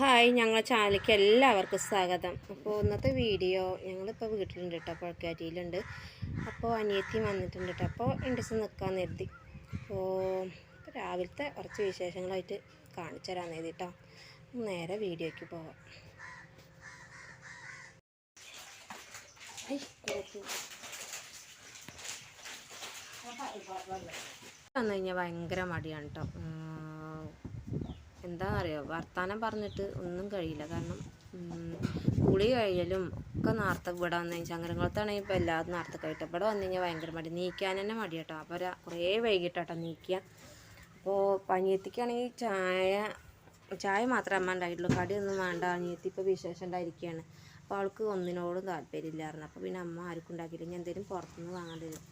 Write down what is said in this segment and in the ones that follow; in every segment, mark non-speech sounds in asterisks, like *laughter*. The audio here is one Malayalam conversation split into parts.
ഹായ് ഞങ്ങളുടെ ചാനലിലേക്ക് എല്ലാവർക്കും സ്വാഗതം. അപ്പോൾ ഇന്നത്തെ വീഡിയോ ഞങ്ങളിപ്പോൾ വീട്ടിലുണ്ട് കേട്ടോ പുഴക്കാറ്റിയിലുണ്ട് അപ്പോൾ അനിയത്തി വന്നിട്ടുണ്ട് കേട്ടോ അപ്പോൾ രണ്ട് ദിവസം നിൽക്കാൻ നിർത്തി അപ്പോൾ രാവിലത്തെ കുറച്ച് വിശേഷങ്ങളായിട്ട് കാണിച്ചു തരാൻ കേട്ടോ നേരെ വീഡിയോയ്ക്ക് പോവാം. വന്നു കഴിഞ്ഞാൽ ഭയങ്കര മടിയാണ് കേട്ടോ എന്താണെന്നറിയോ വർത്താനം പറഞ്ഞിട്ട് ഒന്നും കഴിയില്ല. കാരണം കുളി കഴിയലും ഒക്കെ നേരത്തെ ഇവിടെ വന്നു കഴിഞ്ഞാൽ ചങ്ങരംകുളത്താണെങ്കിൽ ഇപ്പോൾ എല്ലാ നേരത്തെ കഴിയട്ടെ ഇവിടെ വന്നു കഴിഞ്ഞാൽ ഭയങ്കര മടി. നീക്കാൻ തന്നെ മടി കേട്ടോ അപ്പോൾ കുറേ വൈകിട്ടാട്ടോ നീക്കുക അപ്പോൾ പനിയത്തിക്കാണെങ്കിൽ ചായ ചായ മാത്രമേ അമ്മ ഉണ്ടായിട്ടുള്ളൂ കടിയൊന്നും വേണ്ട. അനിയത്തി ഇപ്പോൾ വിശേഷം ഉണ്ടായിരിക്കുകയാണ് അപ്പോൾ അവൾക്ക് ഒന്നിനോടും താല്പര്യമില്ലായിരുന്നു. അപ്പോൾ പിന്നെ അമ്മ ആർക്കും ഉണ്ടാക്കിയില്ല. ഞാൻ എന്തെങ്കിലും പുറത്തുനിന്ന് വാങ്ങേണ്ടി വരും.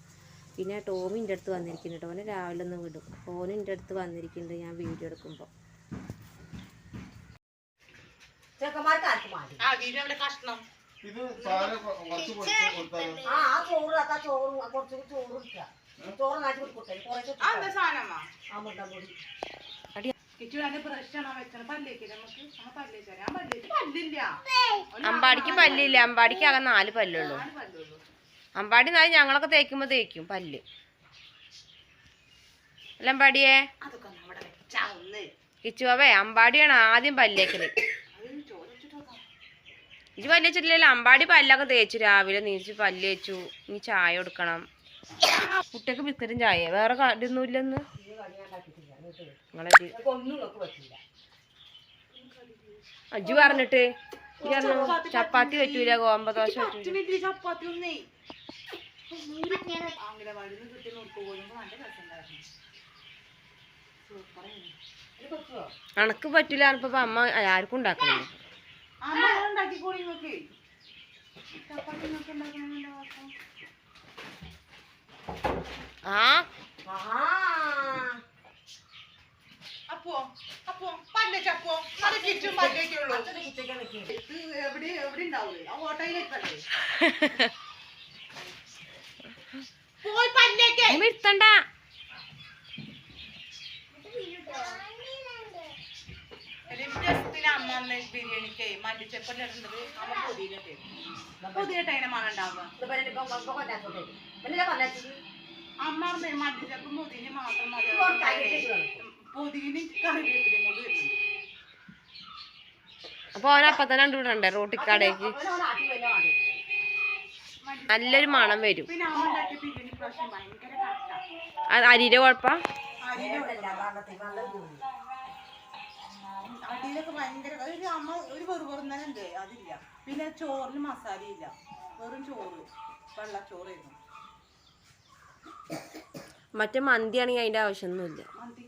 പിന്നെ ടോമി എന്റെ അടുത്ത് വന്നിരിക്കുന്നുണ്ട് ഓനെ രാവിലെ ഒന്ന് വിടും. ഓനും അടുത്ത് വന്നിരിക്കുന്നുണ്ട് ഞാൻ വീഡിയോ എടുക്കുമ്പോൾ ചെക്കന്മാർക്ക് ആർക്കും മതി ആ വീട് അവിടെ കഷ്ണം ഇത് സാധനം കുറച്ച് ആ ആ ചോറ് ആ ചോറ് കുറച്ച് ചോറ് എടുക്കുക ചോറ് കൊടുക്കട്ടെ. കുറച്ച് എന്താ സാധനമാ അമ്പാടിക്ക് പല്ലില്ല. അമ്പാടിക്ക് ആകെ നാല് പല്ലുള്ളൂ. അമ്പാടി നാല് ഞങ്ങളൊക്കെ തേക്കുമ്പോ തേക്കും പല്ല്. അല്ല അമ്പാടിയെ? അതൊക്കെ നമ്മുടെ വെച്ചാ ഒന്ന്. കിച്ചുവേ അമ്പാടിയാണ് ആദ്യം പല്ലേക്കൽ. ഇജ് പല്ല് വെച്ചിട്ടില്ലല്ലോ. അമ്പാടി പല്ലൊക്കെ തേച്ചു രാവിലെ. നീച്ച് പല്ല് തേച്ചു. ഇനി ചായ കൊടുക്കണം. കുട്ടിയൊക്കെ ബിസ്ക്കറ്റും ചായ വേറെ പറ്റില്ല അജു പറഞ്ഞിട്ട്. ചപ്പാത്തി പറ്റൂല. ഗോമ്പ ദോശ അണക്ക് പറ്റൂല അമ്മ ആർക്കും ഉണ്ടാക്കണം അമ്മ ഉണ്ടാക്കിക്കോളി ആഹാ അപ്പോ അപ്പോ പല്ലച്ചപ്പോ അത് കിച്ചും പല്ലേക്കുള്ളൂ എവിടെ എവിടെ ഉണ്ടാവൂലേ? ആ ഓട്ടോയിലേക്കല്ലേ *laughs* പോയി പല്ലേക്ക് ഇരുത്തണ്ട. അന്ന് ബിരിയാണിക്ക് മല്ലിച്ചപ്പല്ലേ ഇടുന്നത് അമ്മ പൊതിയിട്ട് അതിനെ മണം ഉണ്ടാവുക. പിന്നെ പിന്നെ മല്ലിച്ചപ്പും മാത്രം മതി. ഇപ്പോൾ കറിവേപ്പിലും കൊണ്ട് വരുന്നുണ്ട് അപ്പൊ അപ്പൊ തന്നെ കണ്ടുവിടണ്ടേ റോട്ടിക്കാടേക്ക് നല്ലൊരു മണം വരും. അരിയുടെ അമ്മ അടിയിലൊക്കെ ഭയങ്കര ഒരു അമ്മ ഒരു വെറുപെറുന്നലുണ്ട് അതില്ല. പിന്നെ ചോറിന് മസാല ഇല്ല വെറും ചോറ് വെള്ളച്ചോറായിരുന്നു. മറ്റേ മന്തിയാണെങ്കിൽ അതിന്റെ ആവശ്യമൊന്നുമില്ല. മന്തി.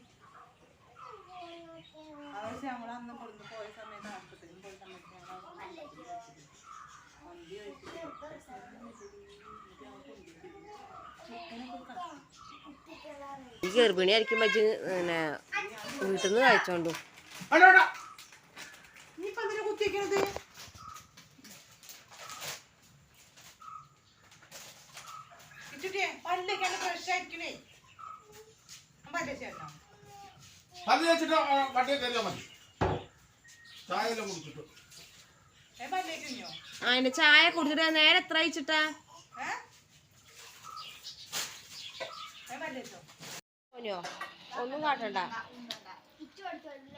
അതായത് ഞങ്ങൾ അന്ന് പുറത്ത് പോയ സമയത്ത് ആശുപത്രിയിൽ പോയ സമയത്ത് ഞങ്ങൾ മന്തി കഴിച്ചിട്ട് മന്തി കഴിച്ചിട്ട് ഈ ഗർഭിണി ആയിരിക്കുമ്പോ പിന്നെ വീട്ടിൽ നിന്ന് കഴിച്ചോണ്ടു. ഇനിയിപ്പോ എന്തിനാ ഇട്ടിട്ടേ പല്ലേക്കാണ് ഫ്രഷ് ആയിരിക്കണേ. പല്ലേ വെച്ചിട്ട് കയറിയാൽ മതി. ചായ കുടിച്ചിട്ട്. അതിന്റെ ചായ കുടിച്ചിട്ട് നേരെ എത്ര അയച്ചിട്ടാ ഏ? പിച്ചു ഒന്നും കാട്ടണ്ട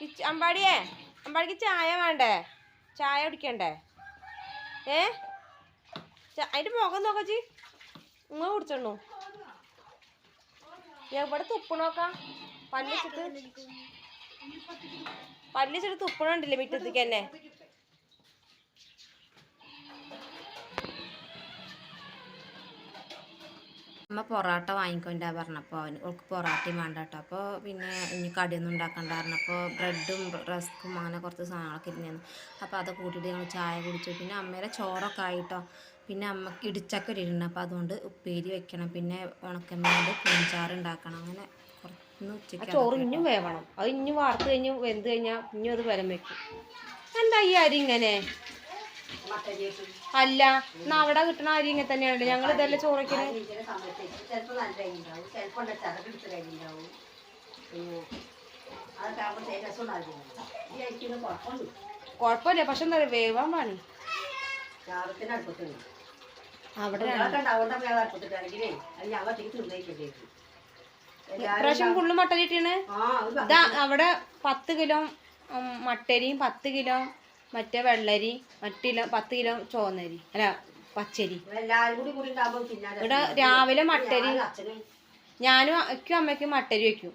കിച്ച്- അമ്പാടിയേ അമ്പാടിക്ക് ചായ വേണ്ടേ? ചായ കുടിക്കണ്ടേ? ഏ? അതിന്റെ മുഖം നോക്കച്ചി നിങ്ങൾ കുടിച്ചോണു എവിടെ തുപ്പണോക്കാം പല്ലിച്ചിട്ട് പല്ലിച്ചിട്ട് തുപ്പണുണ്ടല്ലേ മിറ്റത്തേക്ക് തന്നെ? അമ്മ പൊറോട്ട വാങ്ങിക്കൊണ്ടാ പറഞ്ഞപ്പോൾ അവന് ഓൾക്ക് പൊറോട്ടയും വേണ്ട കേട്ടോ അപ്പോൾ പിന്നെ ഇനി കടിയൊന്നും ഉണ്ടാക്കണ്ട പറഞ്ഞപ്പോൾ ബ്രെഡും റസ്ക്കും അങ്ങനെ കുറച്ച് സാധനങ്ങളൊക്കെ ഇരുന്നു അപ്പോൾ അത് കൂട്ടിയിട്ട് ഞങ്ങൾ ചായ കുടിച്ചു. പിന്നെ അമ്മയുടെ ചോറൊക്കെ ആയിട്ടോ. പിന്നെ അമ്മയ്ക്ക് ഇടിച്ചൊക്കെ ഇടുന്നുണ്ട് അപ്പോൾ അതുകൊണ്ട് ഉപ്പേരി വെക്കണം. പിന്നെ ഉണക്കമ്മേന്റെ പുഞ്ചാറ് ഉണ്ടാക്കണം. അങ്ങനെ കുറച്ച് ചോറ് ഇനിയും വേവണം. അത് ഇനി വാർത്ത് കഴിഞ്ഞ് വെന്ത് കഴിഞ്ഞാൽ ഇനിയും അത് വരം വെക്കും. എന്താ ഈ അരി ഇങ്ങനെ? അല്ല എന്നാ അവിടെ കിട്ടണ അരി ഇങ്ങനെ തന്നെയാണ് ഞങ്ങൾ ഇതെല്ലാം ചോറയ്ക്കുന്നത് കൊഴപ്പില്ല കുഴപ്പമില്ല. പക്ഷെ എന്താ പറയുക വേവാൻ പണി അവിടെ ഇപ്രാവശ്യം ഫുള്ള് അത് ഇതാ അവിടെ പത്ത് കിലോ മട്ടരിയും പത്ത് കിലോ മറ്റേ വെള്ളരി മറ്റിലോ പത്ത് കിലോ ചോന്നരി അല്ല പച്ചരി. ഇവിടെ രാവിലെ മട്ടരി ഞാനും അക്കും അമ്മയ്ക്കും മട്ടരി വെക്കും.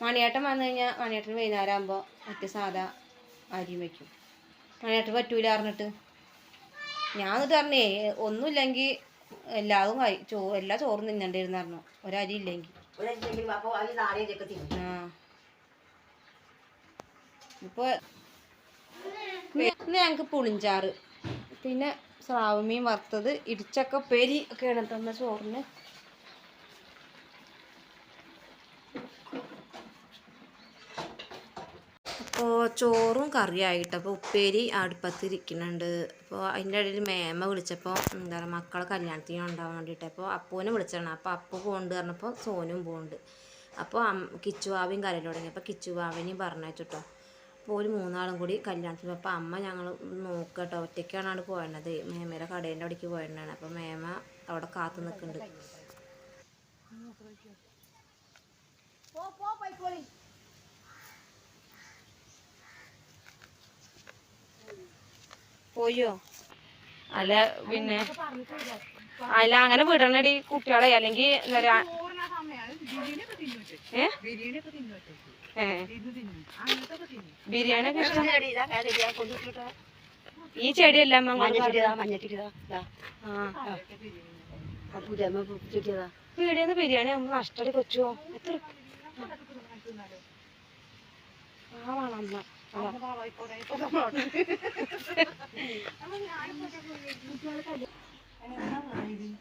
മണിയേട്ടൻ വന്നു കഴിഞ്ഞാൽ മണിയേട്ടൻ വൈകുന്നേരം ആകുമ്പോൾ മറ്റേ സാധാ അരിയും വെക്കും. മണിയേട്ടൻ പറ്റൂല പറഞ്ഞിട്ട്. ഞാൻ എന്നിട്ട് പറഞ്ഞേ ഒന്നുമില്ലെങ്കിൽ എല്ലാതും കഴി ചോ എല്ലാ ചോറും തിന്നണ്ടിരുന്നു പറഞ്ഞു. ഒരരി ഇല്ലെങ്കിൽ ആ. ഇപ്പോൾ ഇന്ന് ഞങ്ങൾക്ക് പുളിഞ്ചാറ്. പിന്നെ സ്രാവുമീൻ വറുത്തത് ഇടിച്ചക്ക പെരി ഒക്കെയാണ് തന്ന ചോറിന്. അപ്പോൾ ചോറും കറിയായിട്ട് അപ്പോൾ ഉപ്പേരി അടുപ്പത്തിരിക്കുന്നുണ്ട്. അപ്പോൾ അതിന്റെ ഇടയിൽ മേമ വിളിച്ചപ്പോൾ എന്താ പറയുക മക്കളെ കല്യാണത്തിന് ഉണ്ടാവാൻ വേണ്ടിയിട്ട്. അപ്പോൾ അപ്പൂനെ വിളിച്ചാണ് അപ്പോൾ അപ്പു പോകുന്നുണ്ട് പറഞ്ഞപ്പോൾ സോനും പോകുന്നുണ്ട് അപ്പോൾ കിച്ചുവാവിയും കരയിൽ തുടങ്ങി അപ്പോൾ കിച്ചുവാവിനെയും പറഞ്ഞയച്ചിട്ടോ. അപ്പോൾ ഒരു മൂന്നാളും കൂടി കല്യാണത്തിന് അപ്പോൾ അമ്മ ഞങ്ങൾ നോക്കട്ടോ ഒറ്റയ്ക്കാണ് അവിടെ പോയത് മേമയുടെ കടേന്റെ അവിടേക്ക് പോയതാണ് അപ്പോൾ മേമ അവിടെ കാത്തു നിൽക്കുന്നുണ്ട്. പോയോ? അല്ല പിന്നെ അല്ല അങ്ങനെ വിടണടി കുട്ടികളെ. അല്ലെങ്കിൽ എന്താ പറയാ ഏ? ഏ. ബിരിയാണി ഒക്കെ ഇഷ്ടം. ഈ ചെടിയല്ല വീടിന്ന് ബിരിയാണി നമ്മൾ നഷ്ടടി കൊച്ചുവോ എത്ര.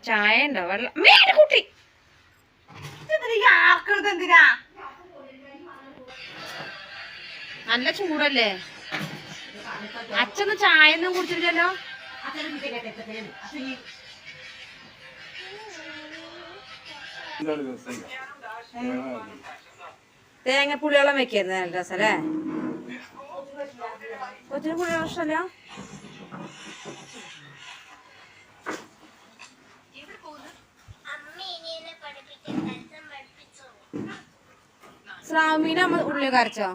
ചായ ഉണ്ടോ? വെള്ളം കുട്ടി. ആർക്കെടുത്ത് എന്തിനാ? നല്ല ചൂടല്ലേ? അച്ഛന്ന് ചായ ഒന്നും കുടിച്ചിട്ടില്ലല്ലോ? തേങ്ങ പുളിവെള്ളം വെക്കായിരുന്നു നല്ല രസല്ലേ? ഒത്തിരി പുളിവെള്ളം ഇഷ്ടമല്ല സ്രാമീന ഉള്ളിൽ കരച്ചോ?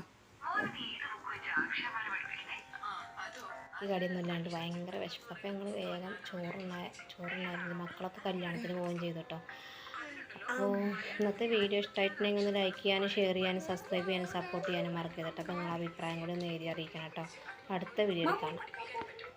ഈ കടിയൊന്നും ഇല്ലാണ്ട് ഭയങ്കര വിശപ്പ്. അപ്പം ഞങ്ങൾ വേഗം ചോറുണ്ടായ ചോറുണ്ടായിരുന്നു മക്കളൊക്കെ കല്യാണത്തിന് പോവുകയും ചെയ്തു കേട്ടോ അപ്പോൾ ഇന്നത്തെ വീഡിയോ ഇഷ്ടമായിട്ടുണ്ടെങ്കിൽ ഒന്ന് ലൈക്ക് ചെയ്യാനും ഷെയർ ചെയ്യാനും സബ്സ്ക്രൈബ് ചെയ്യാനും സപ്പോർട്ട് ചെയ്യാനും മറക്കരുത് കേട്ടോ. അപ്പോൾ നിങ്ങളുടെ അഭിപ്രായം കൂടി ഒന്ന് എഴുതി അറിയിക്കണം കേട്ടോ. അടുത്ത വീഡിയോ കാണാം.